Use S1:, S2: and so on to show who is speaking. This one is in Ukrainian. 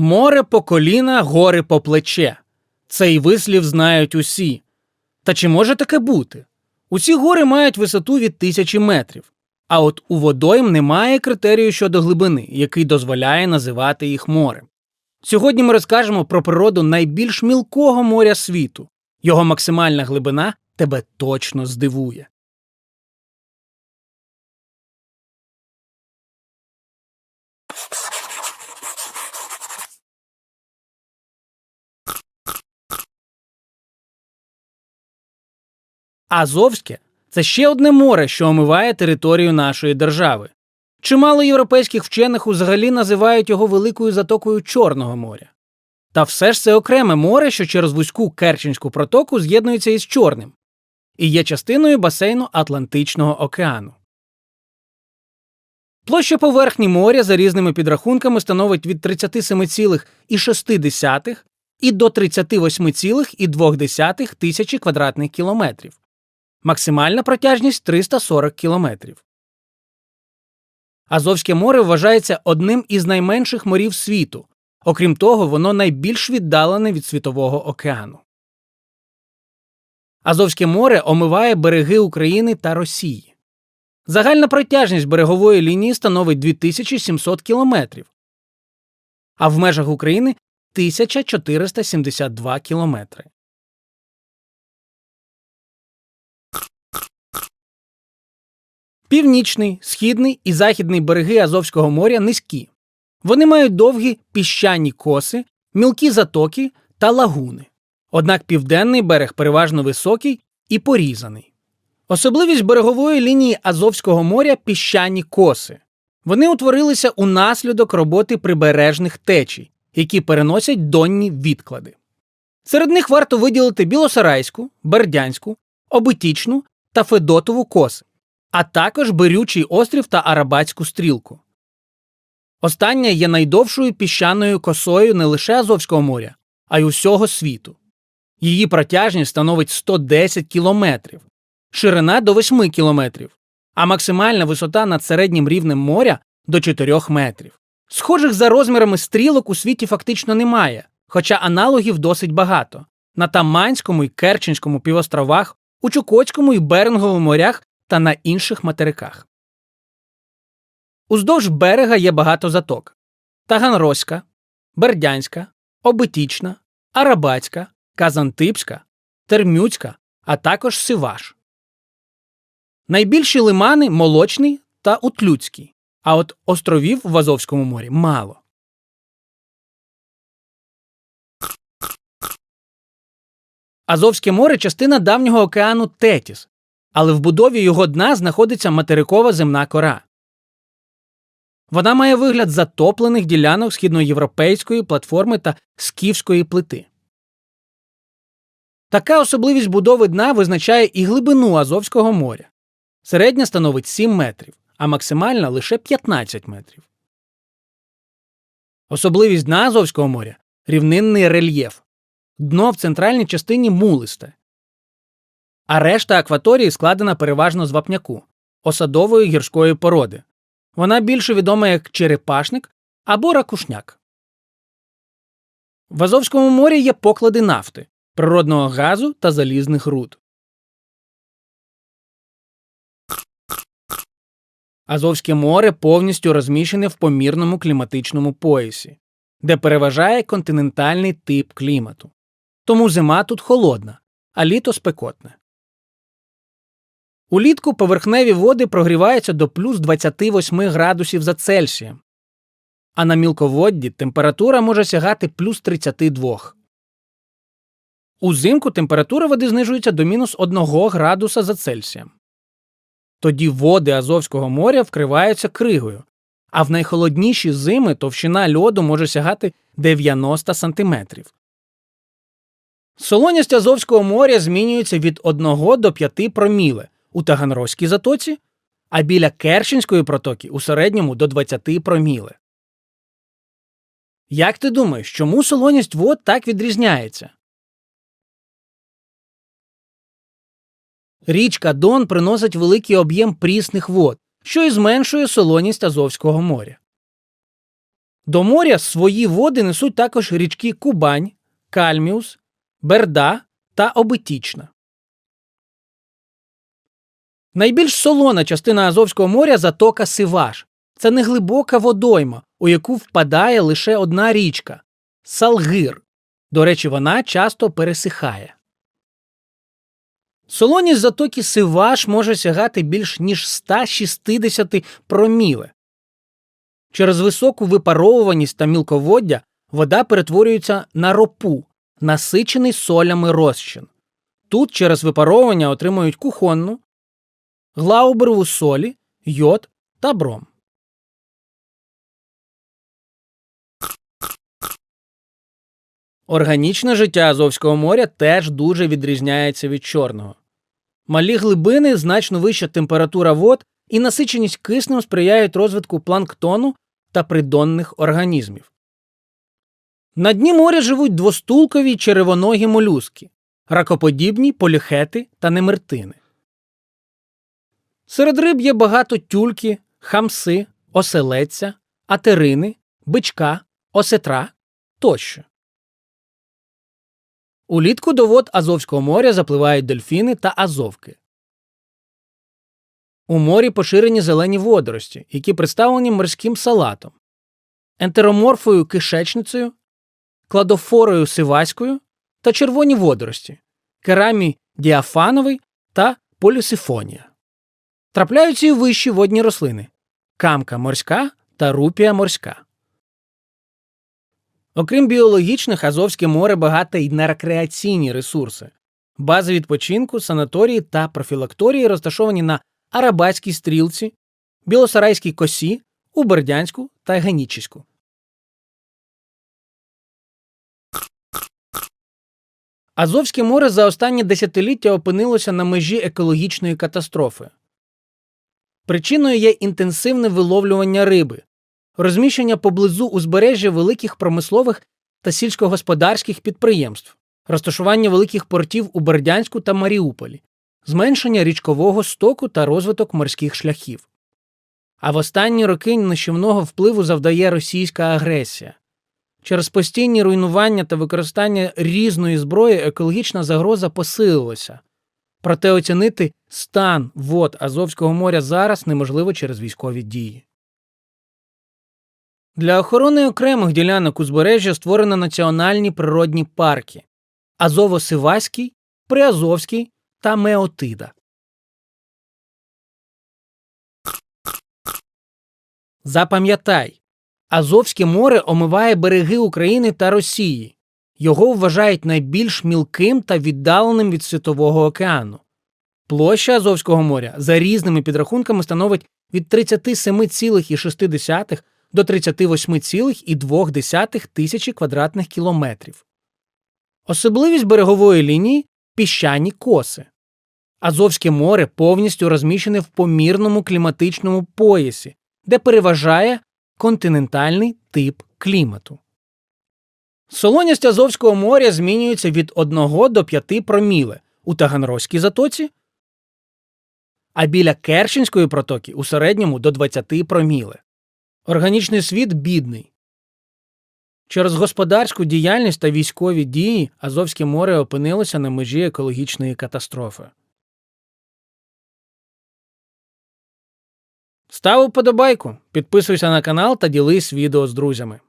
S1: Море по коліна, гори по плече. Цей вислів знають усі. Та чи може таке бути? Усі гори мають висоту від тисячі метрів, а от у водойм немає критерію щодо глибини, який дозволяє називати їх морем. Сьогодні ми розкажемо про природу найбільш мілкого моря світу. Його максимальна глибина тебе точно здивує. Азовське це ще одне море, що омиває територію нашої держави. Чимало європейських вчених взагалі називають його великою затокою Чорного моря. Та все ж це окреме море, що через вузьку Керченську протоку з'єднується із Чорним і є частиною басейну Атлантичного океану. Площа поверхні моря за різними підрахунками становить від 37,6 і до 38,2 тисячі квадратних кілометрів. Максимальна протяжність 340 кілометрів. Азовське море вважається одним із найменших морів світу. Окрім того, воно найбільш віддалене від Світового океану. Азовське море омиває береги України та Росії. Загальна протяжність берегової лінії становить 2700 кілометрів, а в межах України 1472 кілометри. Північний, східний і західний береги Азовського моря низькі. Вони мають довгі піщані коси, мілкі затоки та лагуни. Однак південний берег переважно високий і порізаний. Особливість берегової лінії Азовського моря піщані коси. Вони утворилися унаслідок роботи прибережних течій, які переносять донні відклади. Серед них варто виділити Білосарайську, Бердянську, Обитічну та Федотову коси, а також Бирючий острів та Арабатську стрілку. Остання є найдовшою піщаною косою не лише Азовського моря, а й усього світу. Її протяжність становить 110 кілометрів, ширина до 8 кілометрів, а максимальна висота над середнім рівнем моря до 4 метрів. Схожих за розмірами стрілок у світі фактично немає, хоча аналогів досить багато на Таманському і Керченському півостровах, у Чукотському і Беринговому морях та на інших материках. Уздовж берега є багато заток Таганрозька, Бердянська, Обитічна, Арабатська, Казантипська, Термюцька, а також Сиваш. Найбільші лимани Молочний та Утлюцький, а от островів в Азовському морі мало. Азовське море частина давнього океану Тетіс, але в будові його дна знаходиться материкова земна кора. Вона має вигляд затоплених ділянок східноєвропейської платформи та скіфської плити. Така особливість будови дна визначає і глибину Азовського моря. Середня становить 7 метрів, а максимальна лише 15 метрів. Особливість дна Азовського моря рівнинний рельєф. Дно в центральній частині мулисте, а решта акваторії складена переважно з вапняку, осадової гірської породи. Вона більше відома як черепашник або ракушняк. В Азовському морі є поклади нафти, природного газу та залізних руд. Азовське море повністю розміщене в помірному кліматичному поясі, де переважає континентальний тип клімату. Тому зима тут холодна, а літо спекотне. Улітку поверхневі води прогріваються до плюс 28 градусів за Цельсієм, а на мілководді температура може сягати плюс 32. Узимку температура води знижується до мінус 1 градуса за Цельсієм. Тоді води Азовського моря вкриваються кригою, а в найхолодніші зими товщина льоду може сягати 90 сантиметрів. Солоність Азовського моря змінюється від 1 до 5 проміле у Таганрозькій затоці, а біля Керченської протоки у середньому до 20 проміле. Як ти думаєш, чому солоність вод так відрізняється? Річка Дон приносить великий об'єм прісних вод, що і зменшує солоність Азовського моря. До моря свої води несуть також річки Кубань, Кальміус, Берда та Обитічна. Найбільш солона частина Азовського моря затока Сиваш. Це неглибока водойма, у яку впадає лише одна річка Салгир. До речі, вона часто пересихає. Солоність затоки Сиваш може сягати більш ніж 160 проміле. Через високу випаровуваність та мілководдя вода перетворюється на ропу, насичений солями розчин. Тут через випаровування отримують кухонну, глауберову солі, йод та бром. Органічне життя Азовського моря теж дуже відрізняється від чорного. Малі глибини, значно вища температура вод і насиченість киснем сприяють розвитку планктону та придонних організмів. На дні моря живуть двостулкові черевоногі молюски, ракоподібні поліхети та немертини. Серед риб є багато тюльки, хамси, оселедця, атерини, бичка, осетра тощо. Улітку до вод Азовського моря запливають дельфіни та азовки. У морі поширені зелені водорості, які представлені морським салатом, ентероморфою кишечницею, кладофорою сиваською та червоні водорості, керамі діафановий та полюсифонія. Трапляються і вищі водні рослини камка морська та рупія морська. Окрім біологічних, Азовське море багате й на рекреаційні ресурси. Бази відпочинку, санаторії та профілакторії розташовані на Арабатській стрілці, Білосарайській косі, у Бердянську та Генічіську. Азовське море за останні десятиліття опинилося на межі екологічної катастрофи. Причиною є інтенсивне виловлювання риби, розміщення поблизу узбережжя великих промислових та сільськогосподарських підприємств, розташування великих портів у Бердянську та Маріуполі, зменшення річкового стоку та розвиток морських шляхів. А в останні роки нищівного впливу завдає російська агресія. Через постійні руйнування та використання різної зброї екологічна загроза посилилася. Проте оцінити стан вод Азовського моря зараз неможливо через військові дії. Для охорони окремих ділянок узбережжя створено національні природні парки Азово-Сиваський, Приазовський та Меотида. Запам'ятай Азовське море омиває береги України та Росії. Його вважають найбільш мілким та віддаленим від Світового океану. Площа Азовського моря за різними підрахунками становить від 37,6 до 38,2 тисячі квадратних кілометрів. Особливість берегової лінії піщані коси. Азовське море повністю розміщене в помірному кліматичному поясі, де переважає континентальний тип клімату. Солоність Азовського моря змінюється від 1 до 5 проміле у Таганрозькій затоці, а біля Керченської протоки у середньому до 20 проміле. Органічний світ бідний. Через господарську діяльність та військові дії Азовське море опинилося на межі екологічної катастрофи. Став уподобайку, підписуйся на канал та ділись відео з друзями.